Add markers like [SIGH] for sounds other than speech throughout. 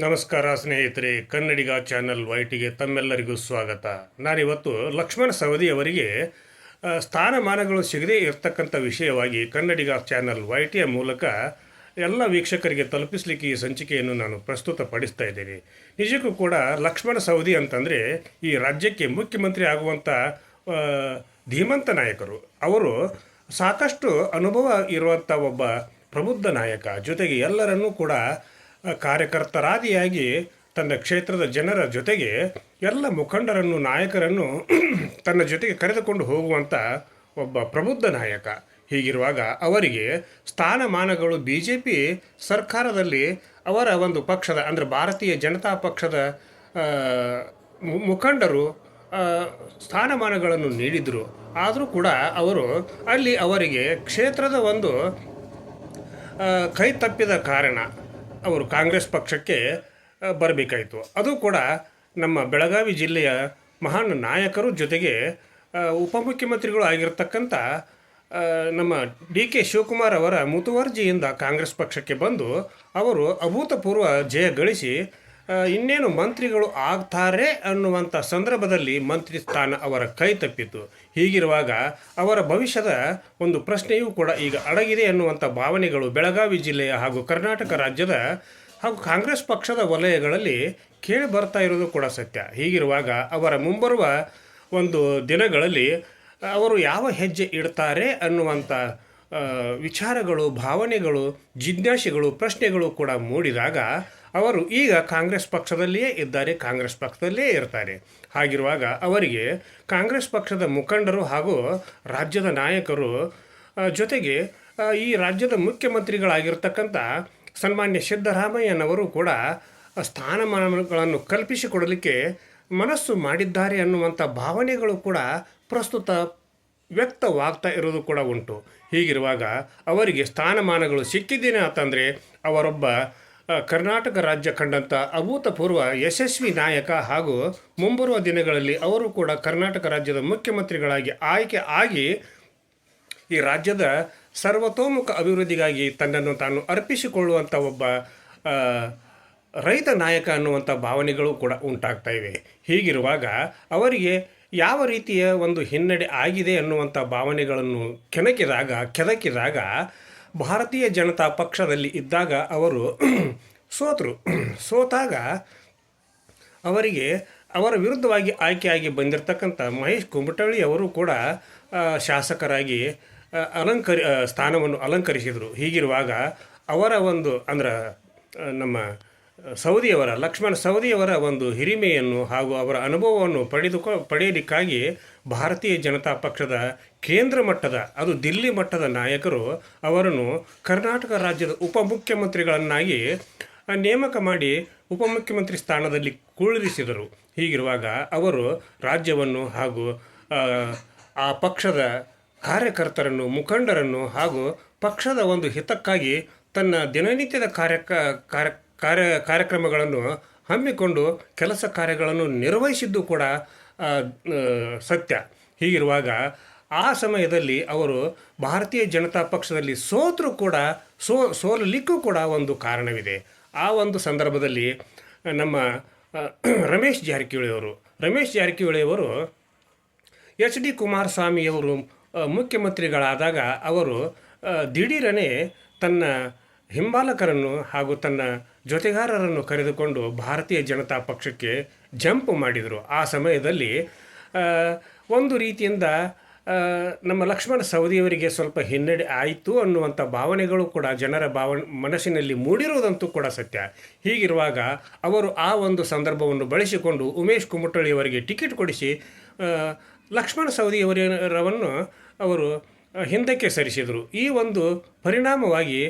ನಮಸ್ಕಾರ ಸ್ನೇಹಿತರೆ, ಕನ್ನಡಿಗ ಚಾನಲ್ ವೈಟಿಗೆ ತಮ್ಮೆಲ್ಲರಿಗೂ ಸ್ವಾಗತ. ನಾನಿವತ್ತು ಲಕ್ಷ್ಮಣ ಸವದಿ ಅವರಿಗೆ ಸ್ಥಾನಮಾನಗಳು ಸಿಗದೇ ಇರತಕ್ಕಂಥ ವಿಷಯವಾಗಿ ಕನ್ನಡಿಗ ಚಾನಲ್ ವೈಟಿಯ ಮೂಲಕ ಎಲ್ಲ ವೀಕ್ಷಕರಿಗೆ ತಲುಪಿಸಲಿಕ್ಕೆ ಈ ಸಂಚಿಕೆಯನ್ನು ನಾನು ಪ್ರಸ್ತುತಪಡಿಸ್ತಾ ಇದ್ದೇನೆ. ನಿಜಕ್ಕೂ ಕೂಡ ಲಕ್ಷ್ಮಣ ಸವದಿ ಅಂತಂದರೆ ಈ ರಾಜ್ಯಕ್ಕೆ ಮುಖ್ಯಮಂತ್ರಿ ಆಗುವಂಥ ಧೀಮಂತ ನಾಯಕರು. ಅವರು ಸಾಕಷ್ಟು ಅನುಭವ ಇರುವಂಥ ಒಬ್ಬ ಪ್ರಬುದ್ಧ ನಾಯಕ. ಜೊತೆಗೆ ಎಲ್ಲರನ್ನೂ ಕೂಡ ಕಾರ್ಯಕರ್ತರಾದಿಯಾಗಿ ತನ್ನ ಕ್ಷೇತ್ರದ ಜನರ ಜೊತೆಗೆ ಎಲ್ಲ ಮುಖಂಡರನ್ನು, ನಾಯಕರನ್ನು [CLEARS THROAT] ತನ್ನ ಜೊತೆಗೆ ಕರೆದುಕೊಂಡು ಹೋಗುವಂಥ ಒಬ್ಬ ಪ್ರಬುದ್ಧ ನಾಯಕ. ಹೀಗಿರುವಾಗ ಅವರಿಗೆ ಸ್ಥಾನಮಾನಗಳು ಬಿ ಜೆ ಪಿ ಸರ್ಕಾರದಲ್ಲಿ ಅವರ ಒಂದು ಪಕ್ಷದ, ಅಂದರೆ ಭಾರತೀಯ ಜನತಾ ಪಕ್ಷದ ಮುಖಂಡರು ಸ್ಥಾನಮಾನಗಳನ್ನು ನೀಡಿದರು. ಆದರೂ ಕೂಡ ಅವರು ಅಲ್ಲಿ ಅವರಿಗೆ ಕ್ಷೇತ್ರದ ಒಂದು ಕೈ ತಪ್ಪಿದ ಕಾರಣ ಅವರು ಕಾಂಗ್ರೆಸ್ ಪಕ್ಷಕ್ಕೆ ಬರಬೇಕಾಯಿತು. ಅದು ಕೂಡ ನಮ್ಮ ಬೆಳಗಾವಿ ಜಿಲ್ಲೆಯ ಮಹಾನ್ ನಾಯಕರು ಜೊತೆಗೆ ಉಪಮುಖ್ಯಮಂತ್ರಿಗಳು ಆಗಿರ್ತಕ್ಕಂಥ ನಮ್ಮ ಡಿ ಕೆ ಶಿವಕುಮಾರ್ ಅವರ ಮುತುವರ್ಜಿಯಿಂದ ಕಾಂಗ್ರೆಸ್ ಪಕ್ಷಕ್ಕೆ ಬಂದು ಅವರು ಅಭೂತಪೂರ್ವ ಜಯ ಗಳಿಸಿ ಇನ್ನೇನು ಮಂತ್ರಿಗಳು ಆಗ್ತಾರೆ ಅನ್ನುವಂಥ ಸಂದರ್ಭದಲ್ಲಿ ಮಂತ್ರಿ ಸ್ಥಾನ ಅವರ ಕೈ ತಪ್ಪಿತು. ಹೀಗಿರುವಾಗ ಅವರ ಭವಿಷ್ಯದ ಒಂದು ಪ್ರಶ್ನೆಯೂ ಕೂಡ ಈಗ ಅಡಗಿದೆ ಅನ್ನುವಂಥ ಭಾವನೆಗಳು ಬೆಳಗಾವಿ ಜಿಲ್ಲೆಯ ಹಾಗೂ ಕರ್ನಾಟಕ ರಾಜ್ಯದ ಹಾಗೂ ಕಾಂಗ್ರೆಸ್ ಪಕ್ಷದ ವಲಯಗಳಲ್ಲಿ ಕೇಳಿ ಬರ್ತಾ ಇರೋದು ಕೂಡ ಸತ್ಯ. ಹೀಗಿರುವಾಗ ಅವರ ಮುಂಬರುವ ಒಂದು ದಿನಗಳಲ್ಲಿ ಅವರು ಯಾವ ಹೆಜ್ಜೆ ಇಡ್ತಾರೆ ಅನ್ನುವಂಥ ವಿಚಾರಗಳು, ಭಾವನೆಗಳು, ಜಿಜ್ಞಾಸೆಗಳು, ಪ್ರಶ್ನೆಗಳು ಕೂಡ ಮೂಡಿದಾಗ ಅವರು ಈಗ ಕಾಂಗ್ರೆಸ್ ಪಕ್ಷದಲ್ಲಿಯೇ ಇದ್ದಾರೆ, ಕಾಂಗ್ರೆಸ್ ಪಕ್ಷದಲ್ಲೇ ಇರ್ತಾರೆ. ಹಾಗಿರುವಾಗ ಅವರಿಗೆ ಕಾಂಗ್ರೆಸ್ ಪಕ್ಷದ ಮುಖಂಡರು ಹಾಗೂ ರಾಜ್ಯದ ನಾಯಕರು ಜೊತೆಗೆ ಈ ರಾಜ್ಯದ ಮುಖ್ಯಮಂತ್ರಿಗಳಾಗಿರ್ತಕ್ಕಂಥ ಸನ್ಮಾನ್ಯ ಸಿದ್ದರಾಮಯ್ಯನವರು ಕೂಡ ಸ್ಥಾನಮಾನಗಳನ್ನು ಕಲ್ಪಿಸಿಕೊಡಲಿಕ್ಕೆ ಮನಸ್ಸು ಮಾಡಿದ್ದಾರೆ ಅನ್ನುವಂಥ ಭಾವನೆಗಳು ಕೂಡ ಪ್ರಸ್ತುತ ವ್ಯಕ್ತವಾಗ್ತಾ ಇರೋದು ಕೂಡ ಉಂಟು. ಹೀಗಿರುವಾಗ ಅವರಿಗೆ ಸ್ಥಾನಮಾನಗಳು ಸಿಕ್ಕಿದ್ದೇನೆ ಅಂತಂದರೆ ಅವರೊಬ್ಬ ಕರ್ನಾಟಕ ರಾಜ್ಯ ಕಂಡಂಥ ಅಭೂತಪೂರ್ವ ಯಶಸ್ವಿ ನಾಯಕ ಹಾಗೂ ಮುಂಬರುವ ದಿನಗಳಲ್ಲಿ ಅವರು ಕೂಡ ಕರ್ನಾಟಕ ರಾಜ್ಯದ ಮುಖ್ಯಮಂತ್ರಿಗಳಾಗಿ ಆಯ್ಕೆ ಆಗಿ ಈ ರಾಜ್ಯದ ಸರ್ವತೋಮುಖ ಅಭಿವೃದ್ಧಿಗಾಗಿ ತನ್ನನ್ನು ತಾನು ಅರ್ಪಿಸಿಕೊಳ್ಳುವಂಥ ಒಬ್ಬ ರೈತ ನಾಯಕ ಅನ್ನುವಂಥ ಭಾವನೆಗಳು ಕೂಡ ಉಂಟಾಗ್ತಾ ಇವೆ. ಹೀಗಿರುವಾಗ ಅವರಿಗೆ ಯಾವ ರೀತಿಯ ಒಂದು ಹಿನ್ನಡೆ ಆಗಿದೆ ಅನ್ನುವಂಥ ಭಾವನೆಗಳನ್ನು ಕೆಣಕಿದಾಗ, ಕೆದಕಿದಾಗ ಭಾರತೀಯ ಜನತಾ ಪಕ್ಷದಲ್ಲಿ ಇದ್ದಾಗ ಅವರು [CLEARS THROAT] ಸೋತರು. [CLEARS THROAT] ಸೋತಾಗ ಅವರಿಗೆ ಅವರ ವಿರುದ್ಧವಾಗಿ ಆಯ್ಕೆಯಾಗಿ ಬಂದಿರತಕ್ಕಂಥ ಮಹೇಶ್ ಕುಂಬಟಳ್ಳಿ ಅವರು ಕೂಡ ಶಾಸಕರಾಗಿ ಅಲಂಕರಿ ಸ್ಥಾನವನ್ನು ಅಲಂಕರಿಸಿದರು. ಹೀಗಿರುವಾಗ ಅವರ ಒಂದು, ಅಂದ್ರೆ ನಮ್ಮ ಸೌದಿಯವರ, ಲಕ್ಷ್ಮಣ ಸೌದಿಯವರ ಒಂದು ಹಿರಿಮೆಯನ್ನು ಹಾಗೂ ಅವರ ಅನುಭವವನ್ನು ಪಡೆದುಕೊ, ಪಡೆಯಲಿಕ್ಕಾಗಿ ಭಾರತೀಯ ಜನತಾ ಪಕ್ಷದ ಕೇಂದ್ರ ಮಟ್ಟದ ಅದು ದಿಲ್ಲಿ ಮಟ್ಟದ ನಾಯಕರು ಅವರನ್ನು ಕರ್ನಾಟಕ ರಾಜ್ಯದ ಉಪಮುಖ್ಯಮಂತ್ರಿಗಳನ್ನಾಗಿ ನೇಮಕ ಮಾಡಿ ಉಪಮುಖ್ಯಮಂತ್ರಿ ಸ್ಥಾನದಲ್ಲಿ ಕುಳ್ಳಿರಿಸಿದರು ಹೀಗಿರುವಾಗ ಅವರು ರಾಜ್ಯವನ್ನು ಹಾಗೂ ಆ, ಪಕ್ಷದ ಕಾರ್ಯಕರ್ತರನ್ನು ಮುಖಂಡರನ್ನು ಹಾಗೂ ಪಕ್ಷದ ಒಂದು ಹಿತಕ್ಕಾಗಿ ತನ್ನ ದಿನನಿತ್ಯದ ಕಾರ್ಯ ಕಾರ್ಯ ಕಾರ್ಯ ಕಾರ್ಯಕ್ರಮಗಳನ್ನು ಹಮ್ಮಿಕೊಂಡು ಕೆಲಸ ಕಾರ್ಯಗಳನ್ನು ನಿರ್ವಹಿಸಿದ್ದು ಕೂಡ ಸತ್ಯ. ಹೀಗಿರುವಾಗ ಆ ಸಮಯದಲ್ಲಿ ಅವರು ಭಾರತೀಯ ಜನತಾ ಪಕ್ಷದಲ್ಲಿ ಸೋತರೂ ಕೂಡ, ಸೋ, ಸೋಲಲಿಕ್ಕೂ ಕೂಡ ಒಂದು ಕಾರಣವಿದೆ. ಆ ಒಂದು ಸಂದರ್ಭದಲ್ಲಿ ನಮ್ಮ ರಮೇಶ್ ಜಾರಕಿಹೊಳಿ ಅವರು ರಮೇಶ್ ಜಾರಕಿಹೊಳಿ ಅವರು ಎಚ್ ಡಿ ಕುಮಾರಸ್ವಾಮಿಯವರು ಮುಖ್ಯಮಂತ್ರಿಗಳಾದಾಗ ಅವರು ದಿಢೀರನೆ ತನ್ನ ಹಿಂಬಾಲಕರನ್ನು ಹಾಗೂ ತನ್ನ ಜೊತೆಗಾರರನ್ನು ಕರೆದುಕೊಂಡು ಭಾರತೀಯ ಜನತಾ ಪಕ್ಷಕ್ಕೆ ಜಂಪ್ ಮಾಡಿದರು. ಆ ಸಮಯದಲ್ಲಿ ಒಂದು ರೀತಿಯಿಂದ ನಮ್ಮ ಲಕ್ಷ್ಮಣ ಸವದಿಯವರಿಗೆ ಸ್ವಲ್ಪ ಹಿನ್ನಡೆ ಆಯಿತು ಅನ್ನುವಂಥ ಭಾವನೆಗಳು ಕೂಡ ಜನರ ಭಾವ ಮನಸ್ಸಿನಲ್ಲಿ ಮೂಡಿರುವುದಂತೂ ಕೂಡ ಸತ್ಯ. ಹೀಗಿರುವಾಗ ಅವರು ಆ ಒಂದು ಸಂದರ್ಭವನ್ನು ಬಳಸಿಕೊಂಡು ಉಮೇಶ್ ಕುಮಟಳ್ಳಿಯವರಿಗೆ ಟಿಕೆಟ್ ಕೊಡಿಸಿ ಲಕ್ಷ್ಮಣ ಸವದಿಯವರವನ್ನು ಅವರು ಹಿಂದಕ್ಕೆ ಸರಿಸಿದರು. ಈ ಒಂದು ಪರಿಣಾಮವಾಗಿ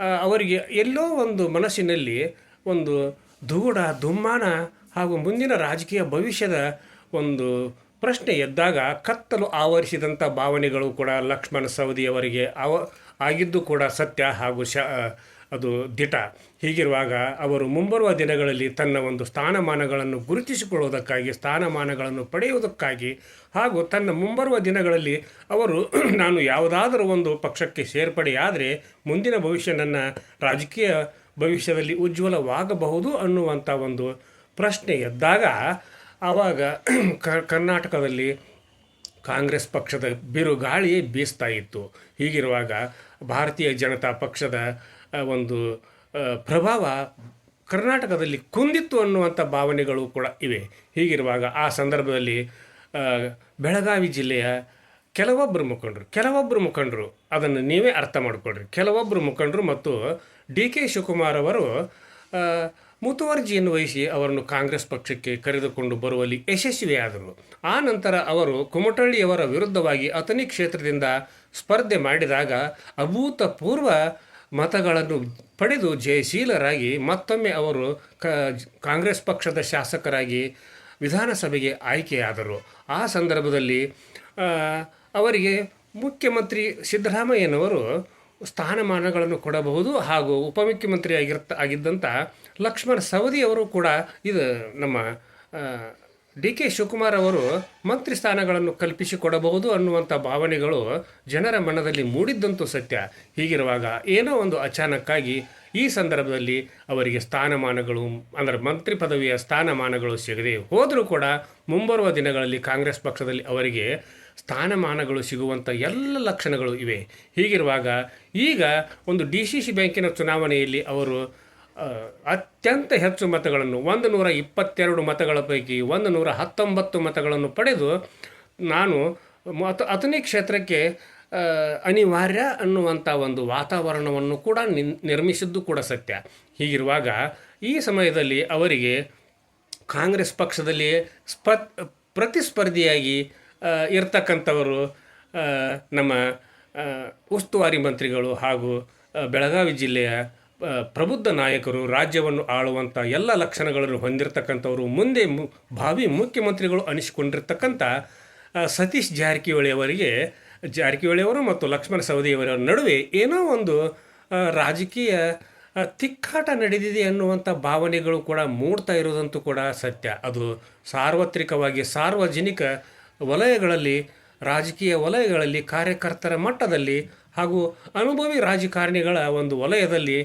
ಅವರಿಗೆ ಎಲ್ಲೋ ಒಂದು ಮನಸ್ಸಿನಲ್ಲಿ ಒಂದು ಧೂಡ, ದುಮ್ಮಾನ ಹಾಗೂ ಮುಂದಿನ ರಾಜಕೀಯ ಭವಿಷ್ಯದ ಒಂದು ಪ್ರಶ್ನೆ ಎದ್ದಾಗ ಕತ್ತಲು ಆವರಿಸಿದಂಥ ಭಾವನೆಗಳು ಕೂಡ ಲಕ್ಷ್ಮಣ ಸವದಿಯವರಿಗೆ ಅವ, ಆಗಿದ್ದು ಕೂಡ ಸತ್ಯ ಹಾಗೂ ಶ ಅದು ದಿಟ. ಹೀಗಿರುವಾಗ ಅವರು ಮುಂಬರುವ ದಿನಗಳಲ್ಲಿ ತನ್ನ ಒಂದು ಸ್ಥಾನಮಾನಗಳನ್ನು ಗುರುತಿಸಿಕೊಳ್ಳುವುದಕ್ಕಾಗಿ, ಸ್ಥಾನಮಾನಗಳನ್ನು ಪಡೆಯುವುದಕ್ಕಾಗಿ ಹಾಗೂ ತನ್ನ ಮುಂಬರುವ ದಿನಗಳಲ್ಲಿ ಅವರು [CLEARS THROAT] ನಾನು ಯಾವುದಾದರೂ ಒಂದು ಪಕ್ಷಕ್ಕೆ ಸೇರ್ಪಡೆಯಾದರೆ ಮುಂದಿನ ಭವಿಷ್ಯ ನನ್ನ ರಾಜಕೀಯ ಭವಿಷ್ಯದಲ್ಲಿ ಉಜ್ವಲವಾಗಬಹುದು ಅನ್ನುವಂಥ ಒಂದು ಪ್ರಶ್ನೆ ಎದ್ದಾಗ ಆವಾಗ [CLEARS THROAT] ಕರ್ನಾಟಕದಲ್ಲಿ ಕಾಂಗ್ರೆಸ್ ಪಕ್ಷದ ಬಿರುಗಾಳಿ ಬೀಸ್ತಾ ಇತ್ತು. ಹೀಗಿರುವಾಗ ಭಾರತೀಯ ಜನತಾ ಪಕ್ಷದ ಒಂದು ಪ್ರಭಾವ ಕರ್ನಾಟಕದಲ್ಲಿ ಕುಂದಿತ್ತು ಅನ್ನುವಂಥ ಭಾವನೆಗಳು ಕೂಡ ಇವೆ. ಹೀಗಿರುವಾಗ ಆ ಸಂದರ್ಭದಲ್ಲಿ ಬೆಳಗಾವಿ ಜಿಲ್ಲೆಯ ಕೆಲವೊಬ್ಬರು ಮುಖಂಡರು ಕೆಲವೊಬ್ಬರು ಮುಖಂಡರು ಅದನ್ನು ನೀವೇ ಅರ್ಥ ಮಾಡಿಕೊಡ್ರಿ ಕೆಲವೊಬ್ಬರು ಮುಖಂಡರು ಮತ್ತು ಡಿ ಕೆ ಶಿವಕುಮಾರ್ ಅವರು ಮುತುವರ್ಜಿಯನ್ನು ವಹಿಸಿ ಅವರನ್ನು ಕಾಂಗ್ರೆಸ್ ಪಕ್ಷಕ್ಕೆ ಕರೆದುಕೊಂಡು ಬರುವಲ್ಲಿ ಯಶಸ್ವಿಯಾದರು ಆ ನಂತರ ಅವರು ಕುಮಟಳ್ಳಿಯವರ ವಿರುದ್ಧವಾಗಿ ಅಥಣಿ ಕ್ಷೇತ್ರದಿಂದ ಸ್ಪರ್ಧೆ ಮಾಡಿದಾಗ ಅಭೂತಪೂರ್ವ ಮತಗಳನ್ನು ಪಡೆದು ಜಯಶೀಲರಾಗಿ ಮತ್ತೊಮ್ಮೆ ಅವರು ಕಾಂಗ್ರೆಸ್ ಪಕ್ಷದ ಶಾಸಕರಾಗಿ ವಿಧಾನಸಭೆಗೆ ಆಯ್ಕೆಯಾದರು. ಆ ಸಂದರ್ಭದಲ್ಲಿ ಅವರಿಗೆ ಮುಖ್ಯಮಂತ್ರಿ ಸಿದ್ದರಾಮಯ್ಯನವರು ಸ್ಥಾನಮಾನಗಳನ್ನು ಕೊಡಬಹುದು ಹಾಗೂ ಉಪಮುಖ್ಯಮಂತ್ರಿ ಆಗಿರ್ತ ಆಗಿದ್ದಂಥ ಲಕ್ಷ್ಮಣ ಸವದಿ ಅವರು ಕೂಡ ಇದು ನಮ್ಮ ಡಿ ಕೆ ಶಿವಕುಮಾರ್ ಅವರು ಮಂತ್ರಿ ಸ್ಥಾನಗಳನ್ನು ಕಲ್ಪಿಸಿಕೊಡಬಹುದು ಅನ್ನುವಂಥ ಭಾವನೆಗಳು ಜನರ ಮನದಲ್ಲಿ ಮೂಡಿದ್ದಂತೂ ಸತ್ಯ. ಹೀಗಿರುವಾಗ ಏನೋ ಒಂದು ಅಚಾನಕ್ಕಾಗಿ ಈ ಸಂದರ್ಭದಲ್ಲಿ ಅವರಿಗೆ ಸ್ಥಾನಮಾನಗಳು, ಅಂದರೆ ಮಂತ್ರಿ ಪದವಿಯ ಸ್ಥಾನಮಾನಗಳು ಸಿಗದೆ ಹೋದರೂ ಕೂಡ ಮುಂಬರುವ ದಿನಗಳಲ್ಲಿ ಕಾಂಗ್ರೆಸ್ ಪಕ್ಷದಲ್ಲಿ ಅವರಿಗೆ ಸ್ಥಾನಮಾನಗಳು ಸಿಗುವಂಥ ಎಲ್ಲ ಲಕ್ಷಣಗಳು ಇವೆ. ಹೀಗಿರುವಾಗ ಈಗ ಒಂದು ಡಿ ಸಿ ಸಿ ಬ್ಯಾಂಕಿನ ಚುನಾವಣೆಯಲ್ಲಿ ಅವರು ಅತ್ಯಂತ ಹೆಚ್ಚು ಮತಗಳನ್ನು ಒಂದು ನೂರ ಇಪ್ಪತ್ತೆರಡು ಮತಗಳ ಪೈಕಿ ಒಂದು ನೂರ ಹತ್ತೊಂಬತ್ತು ಮತಗಳನ್ನು ಪಡೆದು ನಾನು ಮತ ಅಥನಿ ಕ್ಷೇತ್ರಕ್ಕೆ ಅನಿವಾರ್ಯ ಅನ್ನುವಂಥ ಒಂದು ವಾತಾವರಣವನ್ನು ಕೂಡ ನಿರ್ಮಿಸಿದ್ದು ಕೂಡ ಸತ್ಯ. ಹೀಗಿರುವಾಗ ಈ ಸಮಯದಲ್ಲಿ ಅವರಿಗೆ ಕಾಂಗ್ರೆಸ್ ಪಕ್ಷದಲ್ಲಿ ಸ್ಪ ಪ್ರತಿಸ್ಪರ್ಧಿಯಾಗಿ ಇರ್ತಕ್ಕಂಥವರು ನಮ್ಮ ಉಸ್ತುವಾರಿ ಮಂತ್ರಿಗಳು ಹಾಗೂ ಬೆಳಗಾವಿ ಜಿಲ್ಲೆಯ ಪ್ರಬುದ್ಧ ನಾಯಕರು, ರಾಜ್ಯವನ್ನು ಆಳುವಂಥ ಎಲ್ಲ ಲಕ್ಷಣಗಳನ್ನು ಹೊಂದಿರತಕ್ಕಂಥವರು, ಮುಂದೆ ಮು, ಭಾವಿ ಮುಖ್ಯಮಂತ್ರಿಗಳು ಅನಿಸಿಕೊಂಡಿರ್ತಕ್ಕಂಥ ಸತೀಶ್ ಜಾರಕಿಹೊಳಿ ಅವರಿಗೆ, ಜಾರಕಿಹೊಳಿ ಅವರು ಮತ್ತು ಲಕ್ಷ್ಮಣ ಸವದಿಯವರ ನಡುವೆ ಏನೋ ಒಂದು ರಾಜಕೀಯ ತಿಕ್ಕಾಟ ನಡೆದಿದೆ ಅನ್ನುವಂಥ ಭಾವನೆಗಳು ಕೂಡ ಮೂಡ್ತಾ ಇರೋದಂತೂ ಕೂಡ ಸತ್ಯ. ಅದು ಸಾರ್ವತ್ರಿಕವಾಗಿ ಸಾರ್ವಜನಿಕ ವಲಯಗಳಲ್ಲಿ, ರಾಜಕೀಯ ವಲಯಗಳಲ್ಲಿ, ಕಾರ್ಯಕರ್ತರ ಮಟ್ಟದಲ್ಲಿ ಹಾಗೂ ಅನುಭವಿ ರಾಜಕಾರಣಿಗಳ ಒಂದು ವಲಯದಲ್ಲಿ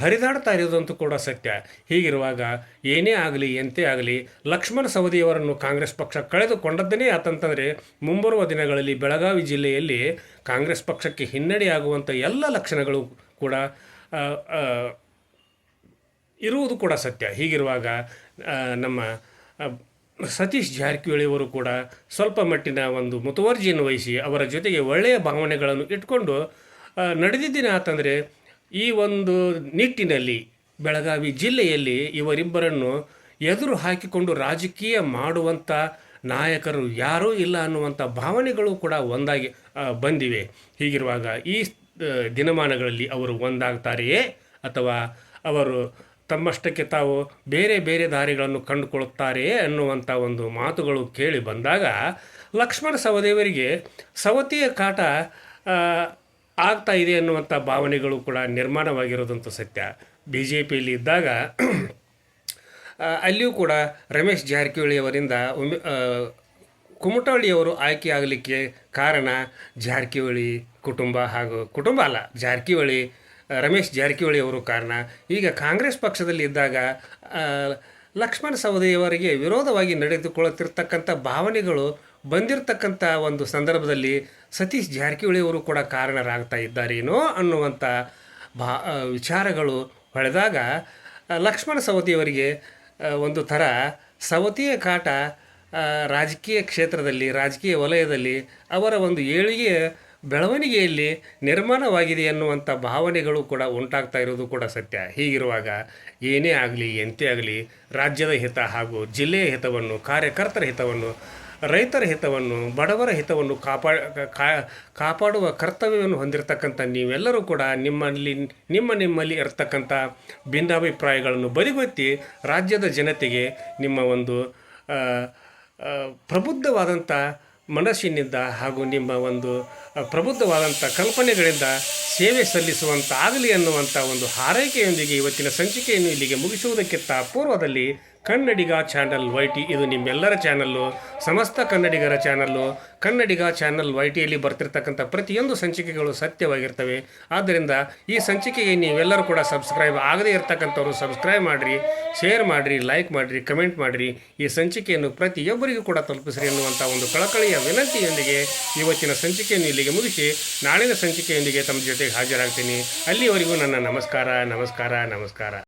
ಹರಿದಾಡ್ತಾ ಇರೋದಂತೂ ಕೂಡ ಸತ್ಯ. ಹೀಗಿರುವಾಗ ಏನೇ ಆಗಲಿ, ಎಂತೇ ಆಗಲಿ, ಲಕ್ಷ್ಮಣ ಸವದಿಯವರನ್ನು ಕಾಂಗ್ರೆಸ್ ಪಕ್ಷ ಕಳೆದುಕೊಂಡದ್ದನ್ನೇ ಆತಂತಂದರೆ ಮುಂಬರುವ ದಿನಗಳಲ್ಲಿ ಬೆಳಗಾವಿ ಜಿಲ್ಲೆಯಲ್ಲಿ ಕಾಂಗ್ರೆಸ್ ಪಕ್ಷಕ್ಕೆ ಹಿನ್ನಡೆಯಾಗುವಂಥ ಎಲ್ಲ ಲಕ್ಷಣಗಳು ಕೂಡ ಇರುವುದು ಕೂಡ ಸತ್ಯ. ಹೀಗಿರುವಾಗ ನಮ್ಮ ಸತೀಶ್ ಜಾರಕಿಹೊಳಿಯವರು ಕೂಡ ಸ್ವಲ್ಪ ಮಟ್ಟಿನ ಒಂದು ಮುತುವರ್ಜಿಯನ್ನು ವಹಿಸಿ ಅವರ ಜೊತೆಗೆ ಒಳ್ಳೆಯ ಭಾವನೆಗಳನ್ನು ಇಟ್ಕೊಂಡು ನಡೆದಿದ್ದೇನೆ ಆತಂದರೆ ಈ ಒಂದು ನಿಟ್ಟಿನಲ್ಲಿ ಬೆಳಗಾವಿ ಜಿಲ್ಲೆಯಲ್ಲಿ ಇವರಿಬ್ಬರನ್ನು ಎದುರು ಹಾಕಿಕೊಂಡು ರಾಜಕೀಯ ಮಾಡುವಂಥ ನಾಯಕರು ಯಾರೂ ಇಲ್ಲ ಅನ್ನುವಂಥ ಭಾವನೆಗಳು ಕೂಡ ಒಂದಾಗಿ ಬಂದಿವೆ. ಹೀಗಿರುವಾಗ ಈ ದಿನಮಾನಗಳಲ್ಲಿ ಅವರು ಒಂದಾಗ್ತಾರೆಯೇ ಅಥವಾ ಅವರು ತಮ್ಮಷ್ಟಕ್ಕೆ ತಾವು ಬೇರೆ ಬೇರೆ ದಾರಿಗಳನ್ನು ಕಂಡುಕೊಳ್ಳುತ್ತಾರೆಯೇ ಅನ್ನುವಂಥ ಒಂದು ಮಾತುಗಳು ಕೇಳಿ ಬಂದಾಗ ಲಕ್ಷ್ಮಣ ಸವದೇವರಿಗೆ ಸವತಿಯ ಕಾಟ ಆಗ್ತಾ ಇದೆ ಅನ್ನುವಂಥ ಭಾವನೆಗಳು ಕೂಡ ನಿರ್ಮಾಣವಾಗಿರೋದಂತೂ ಸತ್ಯ. ಬಿ ಜೆ ಪಿಯಲ್ಲಿ ಇದ್ದಾಗ ಅಲ್ಲಿಯೂ ಕೂಡ ರಮೇಶ್ ಜಾರಕಿಹೊಳಿ ಅವರಿಂದ ಆ, ಕುಮಟಳ್ಳಿಯವರು ಆಯ್ಕೆಯಾಗಲಿಕ್ಕೆ ಕಾರಣ ಜಾರಕಿಹೊಳಿ ಕುಟುಂಬ ಹಾಗೂ ಕುಟುಂಬ ಅಲ್ಲ ಜಾರಕಿಹೊಳಿ ರಮೇಶ್ ಜಾರಕಿಹೊಳಿ ಅವರು ಕಾರಣ. ಈಗ ಕಾಂಗ್ರೆಸ್ ಪಕ್ಷದಲ್ಲಿ ಇದ್ದಾಗ ಲಕ್ಷ್ಮಣ ಸವದಿಯವರಿಗೆ ವಿರೋಧವಾಗಿ ನಡೆದುಕೊಳ್ಳುತ್ತಿರ್ತಕ್ಕಂಥ ಭಾವನೆಗಳು ಬಂದಿರತಕ್ಕಂಥ ಒಂದು ಸಂದರ್ಭದಲ್ಲಿ ಸತೀಶ್ ಜಾರಕಿಹೊಳಿ ಅವರು ಕೂಡ ಕಾರಣರಾಗ್ತಾ ಇದ್ದಾರೇನೋ ಅನ್ನುವಂಥ ಭಾ ವಿಚಾರಗಳು ಹೊಳೆದಾಗ ಲಕ್ಷ್ಮಣ ಸವತಿಯವರಿಗೆ ಒಂದು ಥರ ಸವತಿಯ ಕಾಟ ರಾಜಕೀಯ ಕ್ಷೇತ್ರದಲ್ಲಿ, ರಾಜಕೀಯ ವಲಯದಲ್ಲಿ ಅವರ ಒಂದು ಏಳಿಗೆ ಬೆಳವಣಿಗೆಯಲ್ಲಿ ನಿರ್ಮಾಣವಾಗಿದೆ ಅನ್ನುವಂಥ ಭಾವನೆಗಳು ಕೂಡ ಉಂಟಾಗ್ತಾ ಇರೋದು ಕೂಡ ಸತ್ಯ. ಹೀಗಿರುವಾಗ ಏನೇ ಆಗಲಿ, ಎಂತೆ ಆಗಲಿ, ರಾಜ್ಯದ ಹಿತ ಹಾಗೂ ಜಿಲ್ಲೆಯ ಹಿತವನ್ನು, ಕಾರ್ಯಕರ್ತರ ಹಿತವನ್ನು ರೈತರ ಹಿತವನ್ನು, ಬಡವರ ಹಿತವನ್ನು ಕಾಪಾ ಕಾಪಾಡುವ ಕರ್ತವ್ಯವನ್ನು ಹೊಂದಿರತಕ್ಕಂಥ ನೀವೆಲ್ಲರೂ ಕೂಡ ನಿಮ್ಮಲ್ಲಿ, ನಿಮ್ಮ ನಿಮ್ಮಲ್ಲಿ ಇರತಕ್ಕಂಥ ಭಿನ್ನಾಭಿಪ್ರಾಯಗಳನ್ನು ಬದಿಗೊತ್ತಿ ರಾಜ್ಯದ ಜನತೆಗೆ ನಿಮ್ಮ ಒಂದು ಪ್ರಬುದ್ಧವಾದಂಥ ಮನಸ್ಸಿನಿಂದ ಹಾಗೂ ನಿಮ್ಮ ಒಂದು ಪ್ರಬುದ್ಧವಾದಂಥ ಕಲ್ಪನೆಗಳಿಂದ ಸೇವೆ ಸಲ್ಲಿಸುವಂಥ ಆಗಲಿ ಅನ್ನುವಂಥ ಒಂದು ಹಾರೈಕೆಯೊಂದಿಗೆ ಇವತ್ತಿನ ಸಂಚಿಕೆಯನ್ನು ಇಲ್ಲಿಗೆ ಮುಗಿಸುವುದಕ್ಕಿಂತ ಪೂರ್ವದಲ್ಲಿ ಕನ್ನಡಿಗ ಚಾನಲ್ ವೈ ಟಿ ಇದು ನಿಮ್ಮೆಲ್ಲರ ಚಾನಲ್ಲು, ಸಮಸ್ತ ಕನ್ನಡಿಗರ ಚಾನಲ್ಲು. ಕನ್ನಡಿಗ ಚಾನಲ್ ವೈ ಟಿಯಲ್ಲಿ ಬರ್ತಿರ್ತಕ್ಕಂಥ ಪ್ರತಿಯೊಂದು ಸಂಚಿಕೆಗಳು ಸತ್ಯವಾಗಿರ್ತವೆ. ಆದ್ದರಿಂದ ಈ ಸಂಚಿಕೆಗೆ ನೀವೆಲ್ಲರೂ ಕೂಡ ಸಬ್ಸ್ಕ್ರೈಬ್ ಆಗದೇ ಇರತಕ್ಕಂಥವ್ರು ಸಬ್ಸ್ಕ್ರೈಬ್ ಮಾಡಿರಿ, ಶೇರ್ ಮಾಡಿರಿ, ಲೈಕ್ ಮಾಡಿರಿ, ಕಮೆಂಟ್ ಮಾಡಿರಿ. ಈ ಸಂಚಿಕೆಯನ್ನು ಪ್ರತಿಯೊಬ್ಬರಿಗೂ ಕೂಡ ತಲುಪಿಸ್ರಿ ಎನ್ನುವಂಥ ಒಂದು ಕಳಕಳಿಯ ವಿನಂತಿಯೊಂದಿಗೆ ಇವತ್ತಿನ ಸಂಚಿಕೆಯನ್ನು ಇಲ್ಲಿಗೆ ಮುಗಿಸಿ, ನಾಳಿನ ಸಂಚಿಕೆಯೊಂದಿಗೆ ತಮ್ಮ ಜೊತೆಗೆ ಹಾಜರಾಗ್ತೀನಿ. ಅಲ್ಲಿವರೆಗೂ ನನ್ನ ನಮಸ್ಕಾರ ನಮಸ್ಕಾರ ನಮಸ್ಕಾರ.